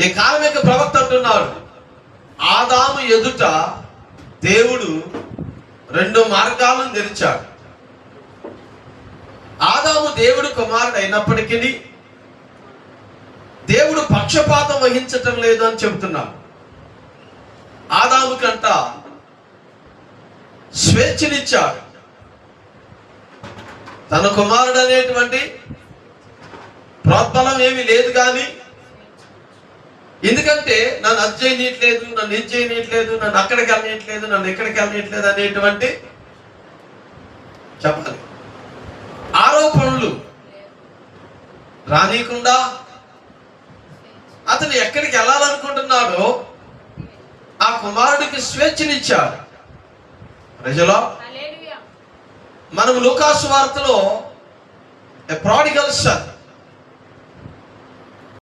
ఈ కార్మిక ప్రవక్త అంటున్నాడు ఆదాము ఎదుట దేవుడు రెండు మార్గాలను తెరిచాడు. ఆదాము దేవుడు కుమారుడు అయినప్పటికీ దేవుడు పక్షపాతం వహించటం లేదు అని చెబుతున్నాడు. ఆదాము కంట స్వేచ్ఛనిచ్చాడు. తన కుమారుడు అనేటువంటి ప్రోత్బలం ఏమీ లేదు కానీ ఎందుకంటే నన్ను అది చేయనీయట్లేదు నన్ను ఇది చేయనీయట్లేదు నన్ను అక్కడికి వెళ్ళనీయట్లేదు నన్ను ఇక్కడికి వెళ్ళనీయట్లేదు అనేటువంటి చెప్పాలి. ఆరోపణలు రానీయకుండా అతను ఎక్కడికి వెళ్ళాలనుకుంటున్నాడో ఆ కుమారుడికి స్వేచ్ఛనిచ్చాడు. ప్రజలో మనం లూకాసు వార్తలో ప్రాడిగల్ సన్